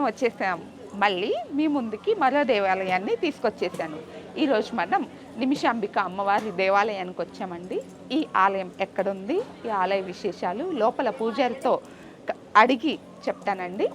మనం వచ్చేసాం మళ్ళీ మీ ముందుకి మరో దేవాలయాన్ని తీసుకొచ్చేసాను. ఈరోజు మనం నిమిషాంబిక అమ్మవారి దేవాలయానికి వచ్చామండి. ఈ ఆలయం ఎక్కడుంది? ఈ ఆలయ విశేషాలు లోపల పూజారితో అడిగి చెప్తానండి.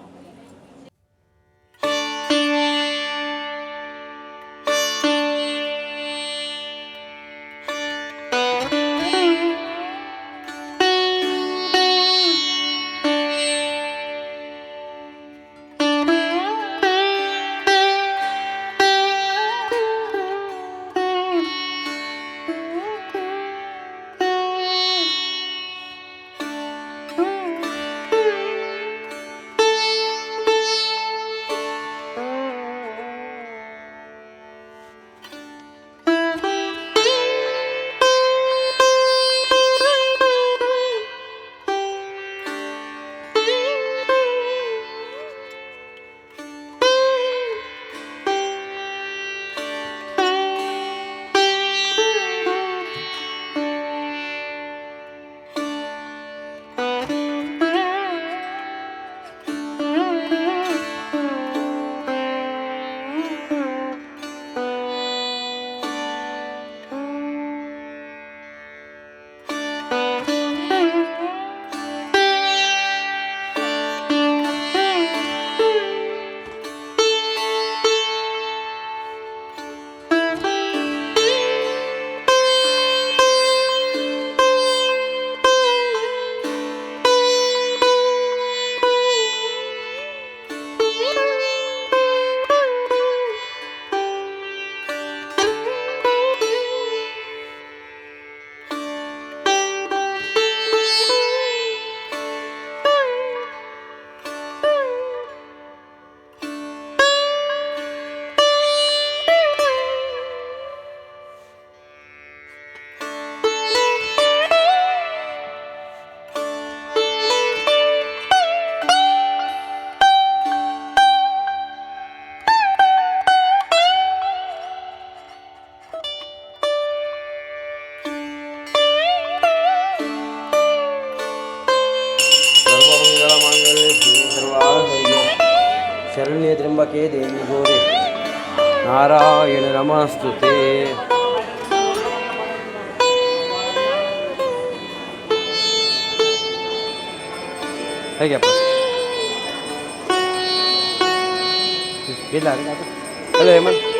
કે દેવી ગોરે નારાયણ નમસ્તુ તે થઈ ગયા કેટલા એટલે એમાં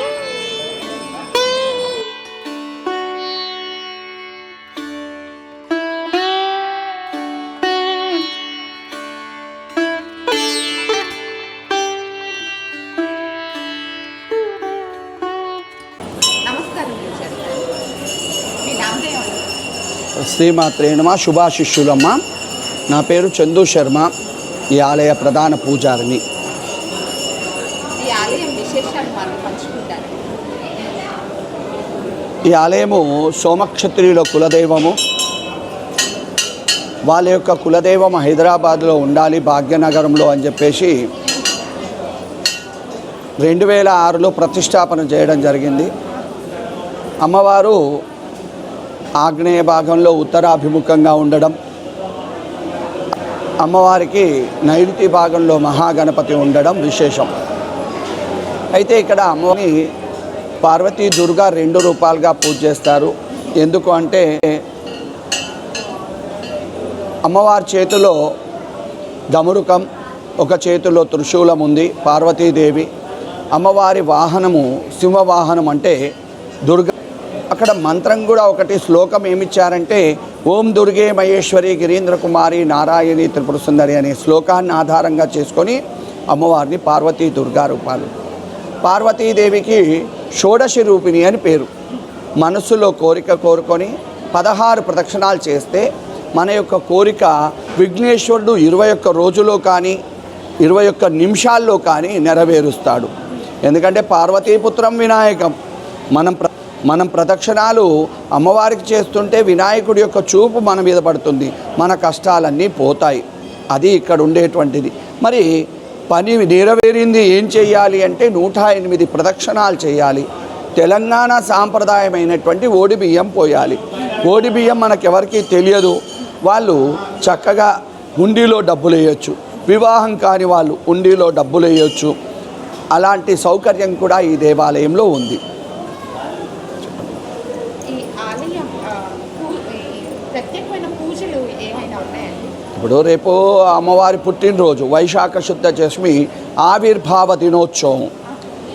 శ్రీమాత్రే నమ శుభాశిష్యులమ్మ. నా పేరు చందు శర్మ ఈ ఆలయ ప్రధాన పూజారిని. ఈ ఆలయము సోమక్షత్రియుల కులదైవము. వాళ్ళ యొక్క కులదైవం హైదరాబాద్లో ఉండాలి భాగ్యనగరంలో అని చెప్పేసి రెండు వేల ఆరులో ప్రతిష్టాపన చేయడం జరిగింది. అమ్మవారు ఆగ్నేయ భాగంలో ఉత్తరాభిముఖంగా ఉండడం. అమ్మవారికి నైరుతి భాగంలో మహాగణపతి ఉండడం విశేషం. అయితే ఇక్కడ అమ్మవారిని పార్వతీ దుర్గా రెండు రూపాలుగా పూజ చేస్తారు. ఎందుకు అంటే అమ్మవారి చేతిలో దమురుకం ఒక చేతిలో త్రిశూలం ఉంది పార్వతీదేవి. అమ్మవారి వాహనము సింహవాహనం అంటే దుర్గ అక్కడ మంత్రం కూడా ఒకటి శ్లోకం ఏమిచ్చారంటే ఓం దుర్గే మహేశ్వరి గిరీంద్ర కుమారి నారాయణి త్రిపుర సుందరి అనే శ్లోకాన్ని ఆధారంగా చేసుకొని అమ్మవారిని పార్వతీ దుర్గా రూపాలు. పార్వతీదేవికి షోడశి రూపిణి అని పేరు. మనస్సులో కోరిక కోరుకొని పదహారు ప్రదక్షిణాలు చేస్తే మన యొక్క కోరిక విఘ్నేశ్వరుడు ఇరవై ఒక్క రోజులో కానీ ఇరవై ఒక్క నిమిషాల్లో కానీ నెరవేరుస్తాడు. ఎందుకంటే పార్వతీపుత్రం వినాయకం. మనం ప్ర మనం ప్రదక్షిణాలు అమ్మవారికి చేస్తుంటే వినాయకుడి యొక్క చూపు మన మీద పడుతుంది. మన కష్టాలన్నీ పోతాయి. అది ఇక్కడ ఉండేటువంటిది. మరి పని నెరవేరింది ఏం చేయాలి అంటే నూట ఎనిమిది ప్రదక్షిణాలు చేయాలి తెలంగాణ సాంప్రదాయమైనటువంటి ఓడి బియ్యం పోయాలి. ఓడి బియ్యం మనకెవరికి తెలియదు. వాళ్ళు చక్కగా హుండీలో డబ్బులు వేయచ్చు. వివాహం కాని వాళ్ళు ఉండిలో డబ్బులు వేయొచ్చు. అలాంటి సౌకర్యం కూడా ఈ దేవాలయంలో ఉంది ఈ ఆలయం ఆ, పూ- ఈ ప్రత్యేకమైన పూజలు ఏమైనా ఉన్నాయండి ఇప్పుడు రేపు అమ్మవారి పుట్టినరోజు వైశాఖ శుద్ధ దశమి ఆవిర్భావ దినోత్సవం.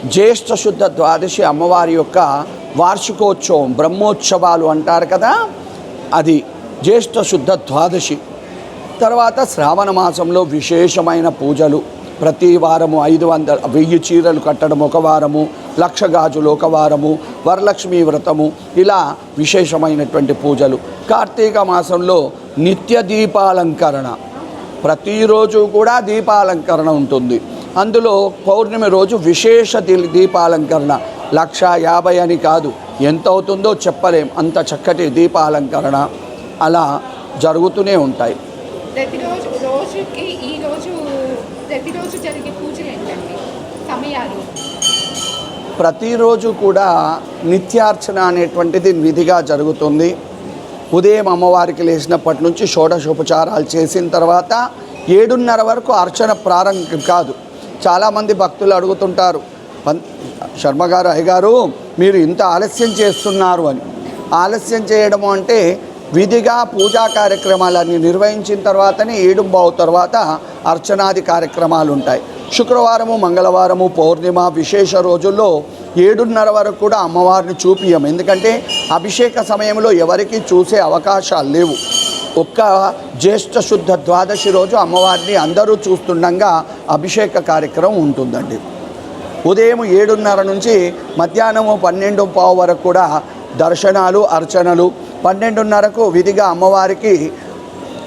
జ్యేష్ఠ శుద్ధ ద్వాదశి అమ్మవారి యొక్క వార్షికోత్సవం బ్రహ్మోత్సవాలు అంటారు కదా? అది జ్యేష్ఠ శుద్ధ ద్వాదశి. తర్వాత శ్రావణ మాసంలో విశేషమైన పూజలు. ప్రతి వారము ఐదు వందల వెయ్యి చీరలు కట్టడం ఒక వారము లక్షగాజు లోకవారము ఒక వారము వరలక్ష్మి వ్రతము ఇలా విశేషమైనటువంటి పూజలు. కార్తీక మాసంలో నిత్య దీపాలంకరణ. ప్రతిరోజు కూడా దీపాలంకరణ ఉంటుంది. అందులో పౌర్ణమి రోజు విశేష దీపాలంకరణ. లక్ష యాభై అని కాదు. ఎంత అవుతుందో చెప్పలేం. అంత చక్కటి దీపాలంకరణ అలా జరుగుతూనే ఉంటాయి. ప్రతిరోజు ప్రతిరోజు జరిగే పూజలు ఏంటండి? సమయాలు. ప్రతిరోజు కూడా నిత్యార్చన అనేటువంటిది విధిగా జరుగుతుంది. ఉదయం అమ్మవారికి లేచినప్పటి నుంచి షోడశోపచారాలు చేసిన తర్వాత ఏడున్నర వరకు అర్చన ప్రారంభం కాదు. చాలామంది భక్తులు అడుగుతుంటారు శర్మగారు శర్మ గారు అయ్యగారు మీరు ఇంత ఆలస్యం చేస్తున్నారు అని. ఆలస్యం చేయడము అంటే విధిగా పూజా కార్యక్రమాలన్నీ నిర్వహించిన తర్వాతనే ఏడుంబావు తర్వాత అర్చనాది కార్యక్రమాలు ఉంటాయి. శుక్రవారము మంగళవారము పౌర్ణిమ విశేష రోజుల్లో ఏడున్నర వరకు కూడా అమ్మవారిని చూపియం ఎందుకంటే అభిషేక సమయంలో ఎవరికి చూసే అవకాశాలు లేవు. ఒక్క జ్యేష్ఠ శుద్ధ ద్వాదశి రోజు అమ్మవారిని అందరూ చూస్తుండగా అభిషేక కార్యక్రమం ఉంటుందండి. ఉదయం ఏడున్నర నుంచి మధ్యాహ్నము పన్నెండు పావు వరకు కూడా దర్శనాలు అర్చనలు. పన్నెండున్నరకు విధిగా అమ్మవారికి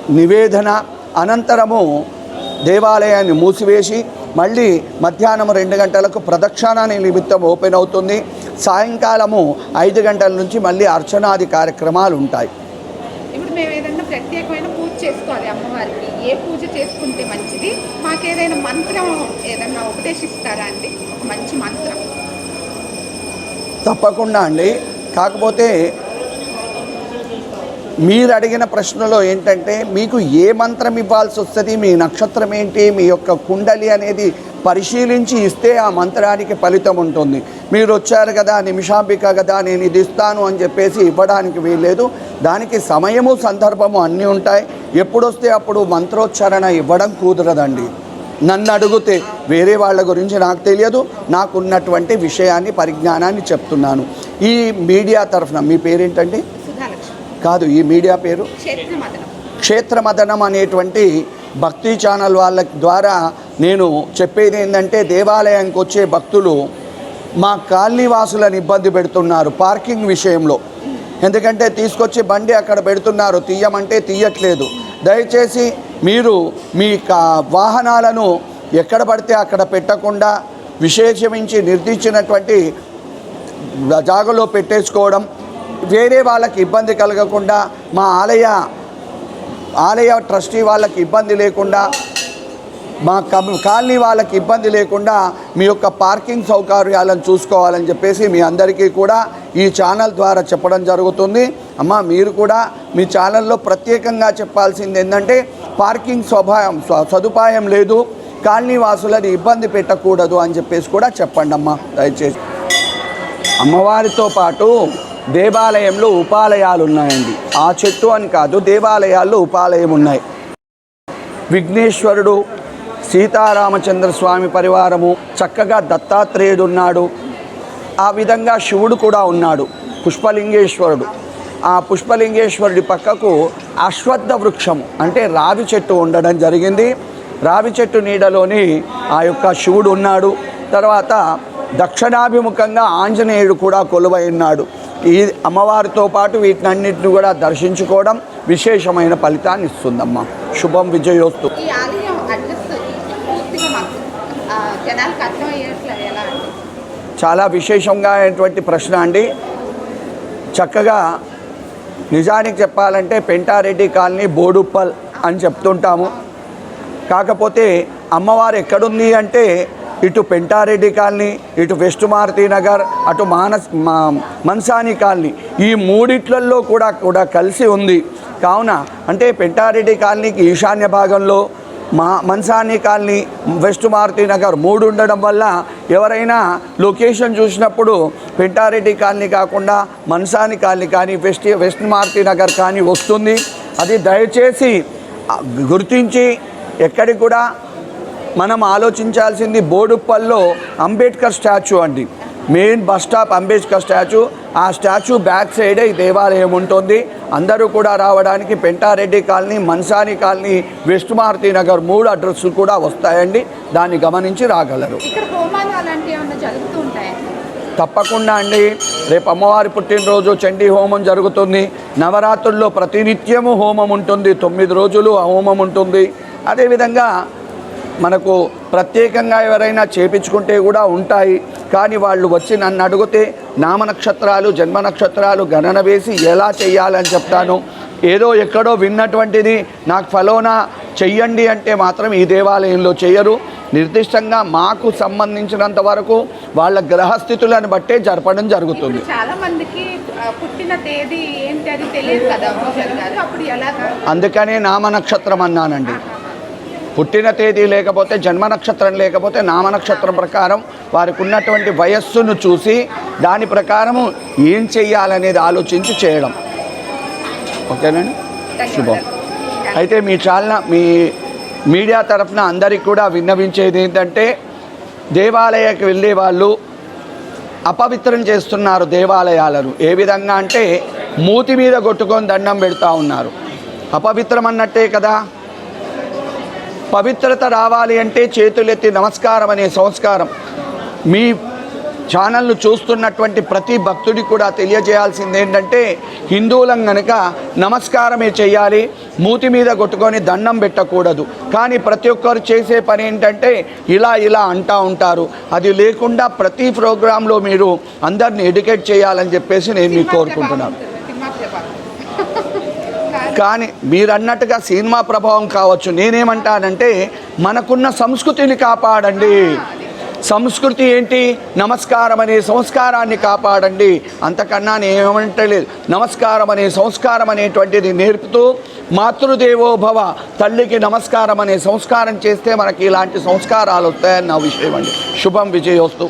నివేదన. అనంతరము దేవాలయాన్ని మూసివేసి మళ్ళీ మధ్యాహ్నం రెండు గంటలకు ప్రదక్షిణ నిమిత్తం ఓపెన్ అవుతుంది. సాయంకాలము ఐదు గంటల నుంచి మళ్ళీ అర్చనాది కార్యక్రమాలు ఉంటాయి. ఇప్పుడు మేము ఏదైనా ప్రత్యేకమైన పూజ చేసుకోవాలి అమ్మవారికి. ఏ పూజ చేసుకుంటే మంచిది? మాకు ఏదైనా మంత్రం ఏదైనా ఉపదేశిస్తారా అండి? ఒక మంచి మంత్రం. తప్పకుండా అండి. కాకపోతే మీరు అడిగిన ప్రశ్నలో ఏంటంటే మీకు ఏ మంత్రం ఇవ్వాల్సి వస్తుంది? మీ నక్షత్రం ఏంటి? మీ యొక్క కుండలి అనేది పరిశీలించి ఇస్తే ఆ మంత్రానికి ఫలితం ఉంటుంది. మీరు వచ్చారు కదా నిమిషాంబిక కదా నేను ఇది ఇస్తాను అని చెప్పేసి ఇవ్వడానికి వీల్లేదు. దానికి సమయము సందర్భము అన్నీ ఉంటాయి. ఎప్పుడొస్తే అప్పుడు మంత్రోచ్చారణ ఇవ్వడం కుదరదండి. నన్ను అడిగితే వేరే వాళ్ళ గురించి నాకు తెలియదు. నాకున్నటువంటి విషయాన్ని పరిజ్ఞానాన్ని చెప్తున్నాను. ఈ మీడియా తరఫున మీ పేరేంటండి? కాదు ఈ మీడియా పేరు? క్షేత్ర మదనం క్షేత్రమదనం అనేటువంటి భక్తి ఛానల్ వాళ్ళ ద్వారా నేను చెప్పేది ఏంటంటే దేవాలయానికి వచ్చే భక్తులు మా కాలనీ వాసులను ఇబ్బంది పెడుతున్నారు పార్కింగ్ విషయంలో. ఎందుకంటే తీసుకొచ్చి బండి అక్కడ పెడుతున్నారు తీయమంటే తీయట్లేదు. దయచేసి మీరు మీ కా వాహనాలను ఎక్కడ పడితే అక్కడ పెట్టకుండా విశేషమించి నిర్దించినటువంటి జాగలో పెట్టేసుకోవడం వేరే వాళ్ళకి ఇబ్బంది కలగకుండా మా ఆలయ ఆలయ ట్రస్టీ వాళ్ళకి ఇబ్బంది లేకుండా మా కమ్- కాలనీ వాళ్ళకి ఇబ్బంది లేకుండా మీ యొక్క పార్కింగ్ సౌకర్యాలను చూసుకోవాలని చెప్పేసి మీ అందరికీ కూడా ఈ ఛానల్ ద్వారా చెప్పడం జరుగుతుంది. అమ్మ మీరు కూడా మీ ఛానల్లో ప్రత్యేకంగా చెప్పాల్సింది ఏంటంటే పార్కింగ్ స్వభావం సదుపాయం లేదు కాలనీ వాసులని ఇబ్బంది పెట్టకూడదు అని చెప్పేసి కూడా చెప్పండి అమ్మ దయచేసి. అమ్మవారితో పాటు దేవాలయంలో ఉపాలయాలు ఉన్నాయండి ఆ చెట్టు అని కాదు దేవాలయాల్లో ఉపాలయం ఉన్నాయి విఘ్నేశ్వరుడు సీతారామచంద్ర స్వామి పరివారము చక్కగా దత్తాత్రేయుడు ఉన్నాడు ఆ విధంగా శివుడు కూడా ఉన్నాడు పుష్పలింగేశ్వరుడు. ఆ పుష్పలింగేశ్వరుడి పక్కకు అశ్వత్థ వృక్షం అంటే రావి చెట్టు ఉండడం జరిగింది. రావి చెట్టు నీడలోని ఆ యొక్క శివుడు ఉన్నాడు. తర్వాత దక్షిణాభిముఖంగా ఆంజనేయుడు కూడా కొలువై ఉన్నాడు. ఈ అమ్మవారితో పాటు వీటినన్నింటిని కూడా దర్శించుకోవడం విశేషమైన ఫలితాన్ని ఇస్తుందమ్మా. శుభం విజయోస్తు. చాలా విశేషంగా అయినటువంటి ప్రశ్న అండి. చక్కగా నిజానికి చెప్పాలంటే పెంటారెడ్డి కాలనీ బోడుప్పల్ అని చెప్తుంటాము. కాకపోతే అమ్మవారు ఎక్కడుంది అంటే ఇటు పెంటారెడ్డి కాలనీ ఇటు వెస్ట్ మారుతి నగర్ అటు మానస్ మా- మన్సాని కాలనీ. ఈ మూడిట్లలో కూడా కూడా కలిసి ఉంది. కావున అంటే పెంటారెడ్డి కాలనీకి ఈశాన్య భాగంలో మా మన్సాని కాలనీ వెస్ట్ మారుతి నగర్ మూడు ఉండడం వల్ల ఎవరైనా లొకేషన్ చూసినప్పుడు పెంటారెడ్డి కాలనీ కాకుండా మన్సాని కాలనీ కానీ వెస్ట్ వెస్ట్ మారుతి నగర్ కానీ వస్తుంది. అది దయచేసి గుర్తించి ఎక్కడికి కూడా మనం ఆలోచించాల్సింది బోడుప్పల్లో అంబేద్కర్ స్టాచ్యూ అండి. Main bus stop Ambedkar statue. ఆ స్టాచ్యూ బ్యాక్ సైడే ఈ దేవాలయం ఉంటుంది. అందరూ కూడా రావడానికి Pentareddy colony Mansani colony west Maruti Nagar మూడు అడ్రస్లు కూడా వస్తాయండి. దాన్ని గమనించి రాగలరు. తప్పకుండా అండి. రేపు అమ్మవారి పుట్టినరోజు చండీ హోమం జరుగుతుంది. నవరాత్రుల్లో ప్రతినిత్యము హోమం ఉంటుంది. తొమ్మిది రోజులు హోమం ఉంటుంది. అదేవిధంగా మనకు ప్రత్యేకంగా ఎవరైనా చేపించుకుంటే కూడా ఉంటాయి. కానీ వాళ్ళు వచ్చి నన్ను అడిగితే నామ నక్షత్రాలు జన్మ నక్షత్రాలు గణన వేసి ఎలా చేయాలని చెప్తాను. ఏదో ఎక్కడో విన్నటువంటిది నాకు ఫలోనా చెయ్యండి అంటే మాత్రం ఈ దేవాలయంలో చెయ్యరు. నిర్దిష్టంగా మాకు సంబంధించినంత వరకు వాళ్ళ గ్రహస్థితులను బట్టే జరపడం జరుగుతుంది. పుట్టిన తేదీ ఏంటి అది తెలియదు కదా అందుకనే నామ నక్షత్రం అన్నానండి. పుట్టిన తేదీ లేకపోతే జన్మ నక్షత్రం లేకపోతే నామ నక్షత్రం ప్రకారం వారికి ఉన్నటువంటి వయస్సును చూసి దాని ప్రకారము ఏం చెయ్యాలనేది ఆలోచించి చేయడం. ఓకేనండి? శుభం. అయితే మీ ఛానల్ మీ మీడియా తరఫున అందరికి కూడా విన్నవించేది ఏంటంటే దేవాలయకి వెళ్ళే వాళ్ళు అపవిత్రం చేస్తున్నారు దేవాలయాలను. ఏ విధంగా అంటే మూతి మీద కొట్టుకొని దండం పెడతా ఉన్నారు. అపవిత్రం అన్నట్టే కదా? పవిత్రత రావాలి అంటే చేతులెత్తి నమస్కారం అనే సంస్కారం. మీ ఛానల్ను చూస్తున్నటువంటి ప్రతి భక్తుడికి కూడా తెలియజేయాల్సింది ఏంటంటే హిందువులం గనక నమస్కారమే చేయాలి మూతి మీద కొట్టుకొని దండం పెట్టకూడదు. కానీ ప్రతి ఒక్కరు చేసే పని ఏంటంటే ఇలా ఇలా అంటా ఉంటారు. అది లేకుండా ప్రతి ప్రోగ్రాంలో మీరు అందరిని ఎడ్యుకేట్ చేయాలని చెప్పేసి నేను మీకు కోరుకుంటున్నాను. కానీ మీరన్నట్టుగా సినిమా ప్రభావం కావచ్చు. నేనేమంటానంటే మనకున్న సంస్కృతిని కాపాడండి. సంస్కృతి ఏంటి? నమస్కారం అనే సంస్కారాన్ని కాపాడండి. అంతకన్నా నేనేమంటలేదు. నమస్కారం అనే సంస్కారం అనేటువంటిది నేర్పుతూ మాతృదేవో భవ తల్లికి నమస్కారం అనే సంస్కారం చేస్తే మనకి ఇలాంటి సంస్కారాలు వస్తాయని నా విషయం అండి. శుభం విజయోస్తు.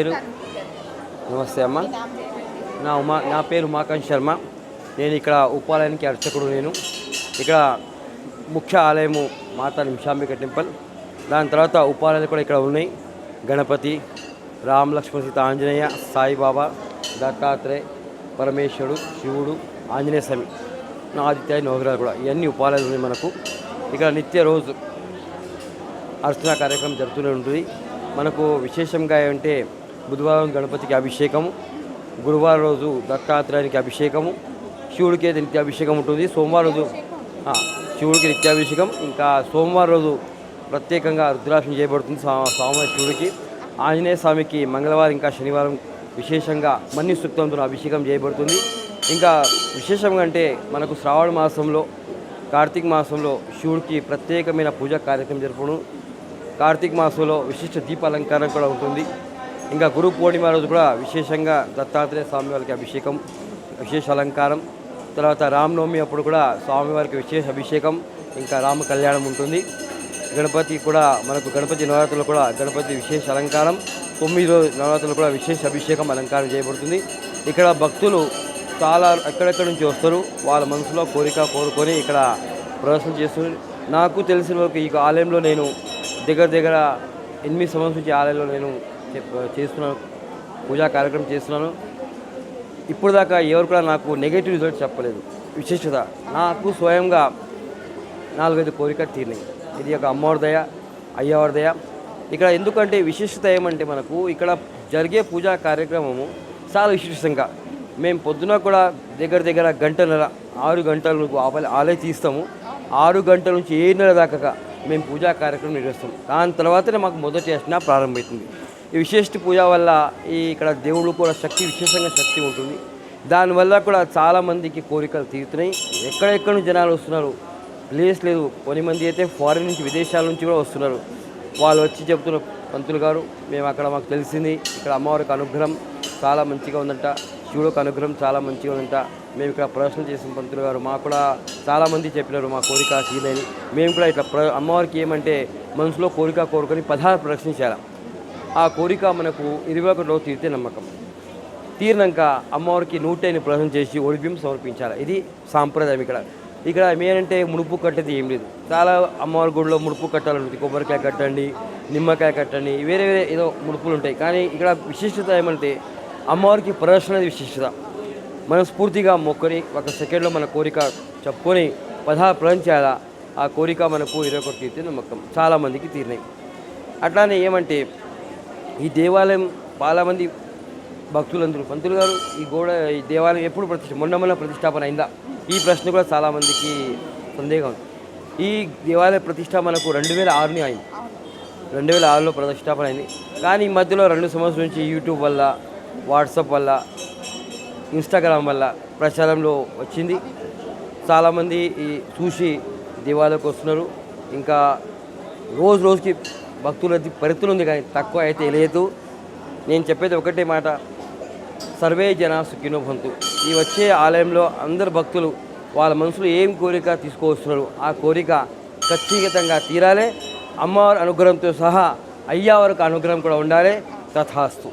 పేరు? నమస్తే అమ్మ. నా ఉమా నా పేరు ఉమాకాంత్ శర్మ. నేను ఇక్కడ ఉపాలయానికి అర్చకుడు నేను. ఇక్కడ ముఖ్య ఆలయము మాతా నిమిషాంబిక టెంపుల్. దాని తర్వాత ఉపాలయాలు కూడా ఇక్కడ ఉన్నాయి. గణపతి రామ్ లక్ష్మణ సీత ఆంజనేయ సాయిబాబా దత్తాత్రేయ పరమేశ్వరుడు శివుడు ఆంజనేయ స్వామి. నా ఆదిత్య నవగ్రహాలు కూడా. ఇవన్నీ ఉపాలయాలు ఉన్నాయి మనకు. ఇక్కడ నిత్య రోజు అర్చన కార్యక్రమం జరుగుతూనే ఉంటుంది. మనకు విశేషంగా ఏంటంటే బుధవారం గణపతికి అభిషేకము. గురువారం రోజు దత్తాత్రేయానికి అభిషేకము. శివుడికి అయితే నిత్యాభిషేకం ఉంటుంది. సోమవారం రోజు శివుడికి నిత్యాభిషేకం. ఇంకా సోమవారం రోజు ప్రత్యేకంగా రుద్రాక్షం చేయబడుతుంది స్వామి శివుడికి. ఆంజనేయ స్వామికి మంగళవారం ఇంకా శనివారం విశేషంగా మన్ని సూక్తంతో అభిషేకం చేయబడుతుంది. ఇంకా విశేషంగా అంటే మనకు శ్రావణ మాసంలో కార్తీక మాసంలో శివుడికి ప్రత్యేకమైన పూజా కార్యక్రమం జరుపును కార్తీక మాసంలో విశిష్ట దీపాలంకారం కూడా ఉంటుంది. ఇంకా గురు పూర్ణిమ రోజు కూడా విశేషంగా దత్తాత్రేయ స్వామి వారికి అభిషేకం విశేష అలంకారం. తర్వాత రామనవమి అప్పుడు కూడా స్వామివారికి విశేష అభిషేకం ఇంకా రామ కళ్యాణం ఉంటుంది. గణపతి కూడా మనకు గణపతి నవరాత్రులు కూడా గణపతి విశేష అలంకారం. తొమ్మిది రోజు నవరాత్రులు కూడా విశేష అభిషేకం అలంకారం చేయబడుతుంది. ఇక్కడ భక్తులు చాలా ఎక్కడెక్కడి నుంచి వస్తారు వాళ్ళ మనసులో కోరిక కోరుకొని ఇక్కడ ప్రదర్శన చేస్తున్నారు. నాకు తెలిసిన వరకు ఈ ఆలయంలో నేను దగ్గర దగ్గర ఎనిమిది సంవత్సరం నుంచి ఆలయంలో నేను చేస్తున్నాను. పూజా కార్యక్రమం చేస్తున్నాను. ఇప్పుడు దాకా ఎవరు కూడా నాకు నెగటివ్ రిజల్ట్ చెప్పలేదు. విశేషత నాకు స్వయంగా నాలుగైదు కోరిక తీరినాయి. ఇది ఒక అమ్మవారి దయ అయ్యవారి దయ. ఇక్కడ ఎందుకంటే విశిష్టత ఏమంటే మనకు ఇక్కడ జరిగే పూజా కార్యక్రమము చాలా విశిష్టంగా. మేము పొద్దున కూడా దగ్గర దగ్గర గంటన్నర ఆరు గంటల ఆపల- ఆలయ తీస్తాము. ఆరు గంటల నుంచి ఏడు నెలల దాకా మేము పూజా కార్యక్రమం నిర్వహిస్తాం. దాని తర్వాతనే మాకు మొదటి చేసిన ప్రారంభమవుతుంది. ఈ విశిష్ట పూజ వల్ల ఈ ఇక్కడ దేవుడు కూడా శక్తి విశేషంగా శక్తి ఉంటుంది. దానివల్ల కూడా చాలామందికి కోరికలు తీరుతున్నాయి. ఎక్కడెక్కడ నుంచి జనాలు వస్తున్నారు? ప్లేస్ లేదు. కొన్ని మంది అయితే ఫారిన్ నుంచి విదేశాల నుంచి కూడా వస్తున్నారు. వాళ్ళు వచ్చి చెప్తున్న పంతులు గారు మేము అక్కడ మాకు తెలిసింది. ఇక్కడ అమ్మవారికి అనుగ్రహం చాలా మంచిగా ఉందంట. శివుడికి అనుగ్రహం చాలా మంచిగా ఉందంట. మేము ఇక్కడ ప్రదర్శన చేసిన పంతులు గారు మాకు కూడా చాలామంది చెప్పినారు. మా కోరిక తీరని మేము కూడా ఇట్లా ప్ర అమ్మవారికి ఏమంటే మనసులో కోరిక కోరుకొని పదహారు ప్రదర్శించాలి ఆ కోరిక మనకు ఇరవై ఒకటిలో తీరితే నమ్మకం. తీరినాక అమ్మవారికి నూటైన ఎనిమిది ప్రదర్శన చేసి ఒడిబిం సమర్పించాలి. ఇది సాంప్రదాయం ఇక్కడ. ఇక్కడ ఏంటంటే ముడుపు కట్టేది ఏం లేదు. చాలా అమ్మవారి గుడిలో ముడుపు కట్టాలంటుంది కొబ్బరికాయ కట్టండి నిమ్మకాయ కట్టండి వేరే వేరే ఏదో ముడుపులు ఉంటాయి. కానీ ఇక్కడ విశిష్టత ఏమంటే అమ్మవారికి ప్రదర్శన అనేది విశిష్టత. మనస్ఫూర్తిగా మొక్కని ఒక సెకండ్లో మన కోరిక చెప్పుకొని పదహారు ప్రదర్శన చేయాలా? ఆ కోరిక మనకు ఇరవై ఒకటి తీరితే నమ్మకం. చాలామందికి తీరినాయి. అట్లానే ఏమంటే ఈ దేవాలయం చాలామంది భక్తులందరూ పంతులు గారు ఈ గోడ ఈ దేవాలయం ఎప్పుడు ప్రతిష్ట మొన్న మొన్న ప్రతిష్టాపన అయిందా? ఈ ప్రశ్న కూడా చాలామందికి సందేహం ఉంది. ఈ దేవాలయ ప్రతిష్ట మనకు రెండు వేల ఆరుని అయింది. రెండు వేల ఆరులో ప్రతిష్టాపన అయింది. కానీ ఈ మధ్యలో రెండు సంవత్సరాల నుంచి యూట్యూబ్ వల్ల వాట్సాప్ వల్ల ఇన్స్టాగ్రామ్ వల్ల ప్రచారంలో వచ్చింది. చాలామంది ఈ చూసి దేవాలయకు వస్తున్నారు. ఇంకా రోజు రోజుకి భక్తుల పరిస్థితులు ఉంది కానీ తక్కువ అయితే లేదు. నేను చెప్పేది ఒకటే మాట. సర్వే జన సుఖినోభంతు ఈ వచ్చే ఆలయంలో అందరు భక్తులు వాళ్ళ మనసులో ఏం కోరిక తీసుకువస్తున్నారు? ఆ కోరిక ఖచ్చితంగా తీరాలి. అమ్మవారి అనుగ్రహంతో సహా అయ్యవారికి అనుగ్రహం కూడా ఉండాలి. తథాస్తు.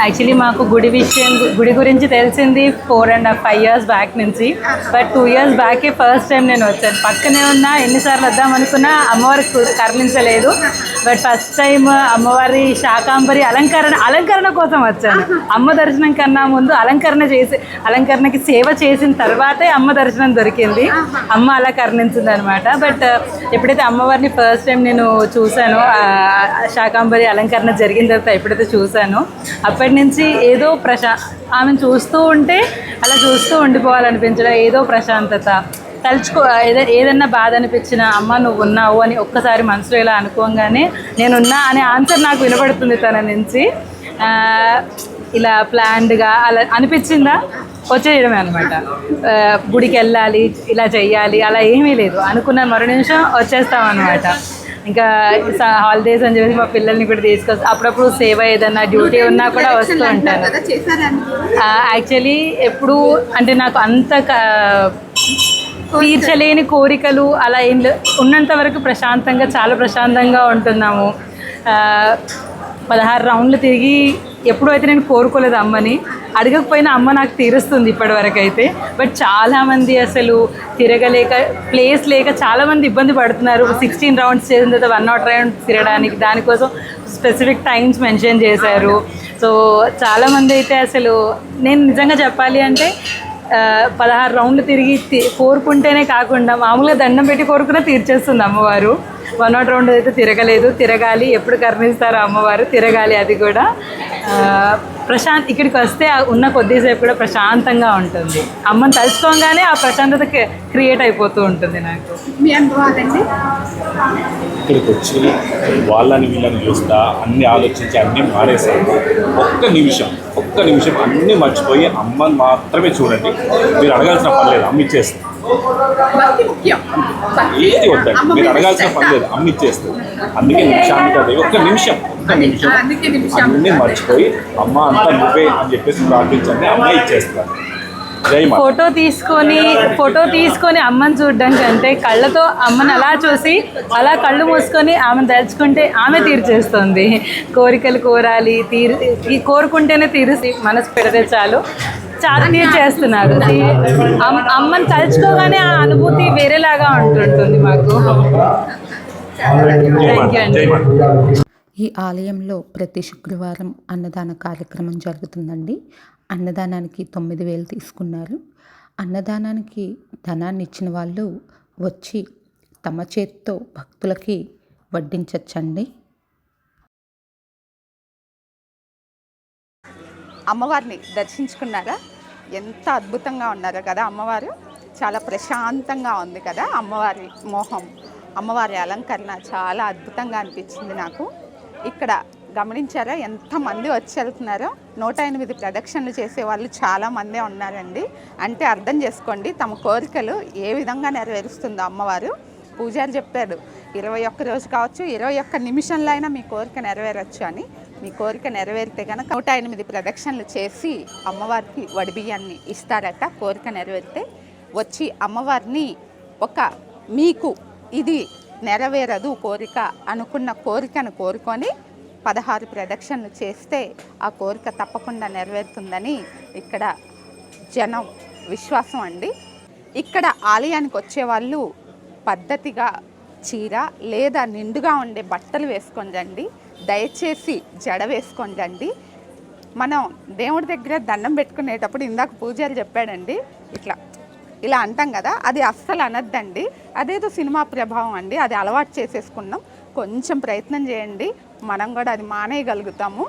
యాక్చువల్లీ మాకు గుడి విషయం గుడి గురించి తెలిసింది four and half five years back నుంచి. బట్ టూ ఇయర్స్ బ్యాకే ఫస్ట్ టైం నేను వచ్చాను. పక్కనే ఉన్నా ఎన్నిసార్లు వద్దాం అనుకున్నా అమ్మవారి కు- బట్ ఫస్ట్ టైం అమ్మవారి శాకాంబరి అలంకరణ అలంకరణ కోసం వచ్చాను. అమ్మ దర్శనం కన్నా ముందు అలంకరణ చేసి అలంకరణకి సేవ చేసిన తర్వాతే అమ్మ దర్శనం దొరికింది. అమ్మ అలా కరుణించింది అనమాట బట్ ఎప్పుడైతే అమ్మవారిని ఫస్ట్ టైం నేను చూశాను శాకాంబరి అలంకరణ జరిగిన తర్వాత ఎప్పుడైతే చూశాను అప్పటి నుంచి ఏదో ప్రశా ఆమెను చూస్తూ ఉంటే అలా చూస్తూ ఉండిపోవాలనిపించడం ఏదో ప్రశాంతత. తలుచుకో ఏదో ఏదన్నా బాధ అనిపించిన అమ్మ నువ్వు ఉన్నావు అని ఒక్కసారి మనసులో ఇలా అనుకోగానే నేనున్నా అనే ఆన్సర్ నాకు వినపడుతుంది తన నుంచి. ఇలా ప్లాన్డ్గా అలా అనిపించిందా? వచ్చేయడమే అనమాట గుడికి వెళ్ళాలి ఇలా చెయ్యాలి అలా ఏమీ లేదు. అనుకున్న మరో నిమిషం వచ్చేస్తాం అనమాట ఇంకా హాలిడేస్ అని చెప్పేసి మా పిల్లల్ని కూడా తీసుకొస్తా అప్పుడప్పుడు సేవ ఏదన్నా డ్యూటీ ఉన్నా కూడా వస్తూ ఉంటాను. యాక్చువల్లీ ఎప్పుడు అంటే నాకు అంత తీర్చలేని కోరికలు అలా ఏం ఉన్నంత వరకు ప్రశాంతంగా చాలా ప్రశాంతంగా ఉంటున్నాము. పదహారు రౌండ్లు తిరిగి ఎప్పుడు అయితే నేను కోరుకోలేదు అమ్మని. అడగకపోయినా అమ్మ నాకు తీరుస్తుంది ఇప్పటివరకు అయితే బట్ చాలామంది అసలు తిరగలేక ప్లేస్ లేక చాలామంది ఇబ్బంది పడుతున్నారు. సిక్స్టీన్ రౌండ్స్ చేసిన తర్వాత వన్ నాట్ రౌండ్ తిరగడానికి దానికోసం స్పెసిఫిక్ టైమ్స్ మెన్షన్ చేశారు. సో చాలామంది అయితే అసలు నేను నిజంగా చెప్పాలి అంటే పదహారు రౌండ్లు తిరిగి తి- కోరుకుంటేనే కాకుండా మామూలుగా దండం పెట్టి కోరుకున్నా తీర్చేస్తుంది అమ్మవారు. వన్ నాట్ రౌండ్ అయితే తిరగలేదు. తిరగాలి. ఎప్పుడు కరుణిస్తారో అమ్మవారు? తిరగాలి అది కూడా. ఆ, ప్రశాంత్ ఇక్కడికి వస్తే ఉన్న కొద్దిసేపు కూడా ప్రశాంతంగా ఉంటుంది. అమ్మని తలుచుకోగానే ఆ ప్రశాంతత క్రియేట్ అయిపోతూ ఉంటుంది నాకు. మీ అనుభవాలండి? ఇక్కడికి వచ్చి వాళ్ళని వీళ్ళని చూస్తా అన్ని ఆలోచించి అన్నీ మారేసాను ఒక్క నిమిషం ఒక్క నిమిషం అన్నీ మర్చిపోయి అమ్మని మాత్రమే చూడండి. మీరు అడగాల్సిన పని లేదు. అమ్మ ముఖ్యం ఏది వద్దండి మీరు అడగాల్సిన పని లేదు అమ్మ ఇచ్చేస్తుంది అందుకే నిమిషానికి అదే ఒక్క నిమిషం ఒక్క నిమిషం అన్నీ మర్చిపోయి అమ్మ అంతా నువ్వే అని చెప్పేసి ప్రార్థించండి అమ్మ ఇచ్చేస్తారు ఫోటో తీసుకొని ఫోటో తీసుకొని అమ్మని చూడడం కంటే కళ్ళతో అమ్మని అలా చూసి అలా కళ్ళు మూసుకొని ఆమెను తలుచుకుంటే ఆమె తీర్చేస్తుంది కోరికలు కోరాలి తీరు కోరుకుంటేనే తీరు మనసు పెడితే చాలు. చాలా తీర్చేస్తున్నారు అమ్- అమ్మని తలుచుకోగానే ఆ అనుభూతి వేరేలాగా ఉంటుంటుంది మాకు. ఈ ఆలయంలో ప్రతి శుక్రవారం అన్నదాన కార్యక్రమం జరుగుతుందండి. అన్నదానానికి తొమ్మిది వేలు తీసుకున్నారు. అన్నదానానికి ధనాన్ని ఇచ్చిన వాళ్ళు వచ్చి తమ చేతితో భక్తులకి వడ్డించచ్చండి. అమ్మవారిని దర్శించుకున్నారా? ఎంత అద్భుతంగా ఉన్నారో కదా అమ్మవారు. చాలా ప్రశాంతంగా ఉంది కదా అమ్మవారి మోహం. అమ్మవారి అలంకరణ చాలా అద్భుతంగా అనిపించింది నాకు. ఇక్కడ గమనించారా? ఎంతమంది వచ్చి వెళ్తున్నారో. నూట ఎనిమిది ప్రదక్షిణలు చేసే వాళ్ళు చాలా మందే ఉన్నారండి. అంటే అర్థం చేసుకోండి తమ కోరికలు ఏ విధంగా నెరవేరుస్తుందో అమ్మవారు. పూజారి చెప్పాడు ఇరవై ఒక్క రోజు కావచ్చు ఇరవై ఒక్క నిమిషంలో అయినా మీ కోరిక నెరవేరొచ్చు అని. మీ కోరిక నెరవేరితే కనుక నూట ఎనిమిది ప్రదక్షిణలు చేసి అమ్మవారికి వడిబియ్యాన్ని ఇస్తారట. కోరిక నెరవేరితే వచ్చి అమ్మవారిని ఒక మీకు ఇది నెరవేరదు కోరిక అనుకున్న కోరికను కోరుకొని పదహారు ప్రదక్షిణలు చేస్తే ఆ కోరిక తప్పకుండా నెరవేరుతుందని ఇక్కడ జనం విశ్వాసం అండి. ఇక్కడ ఆలయానికి వచ్చే వాళ్ళు పద్ధతిగా చీర లేదా నిండుగా ఉండే బట్టలు వేసుకొని రండి. దయచేసి జడ వేసుకొని రండి. మనం దేవుడి దగ్గర దండం పెట్టుకునేటప్పుడు ఇందాక పూజారి చెప్పాడండి ఇట్లా ఇలా అంటాం కదా అది అస్సలు అనద్దండి. అదేదో సినిమా ప్రభావం అండి అది అలవాటు చేసేసుకున్నాం కొంచెం ప్రయత్నం చేయండి మనం కూడా అది మానేయగలుగుతాము.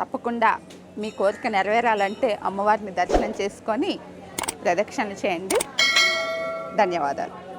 తప్పకుండా మీ కోరిక నెరవేరాలంటే అమ్మవారిని దర్శనం చేసుకొని ప్రదక్షిణ చేయండి. ధన్యవాదాలు.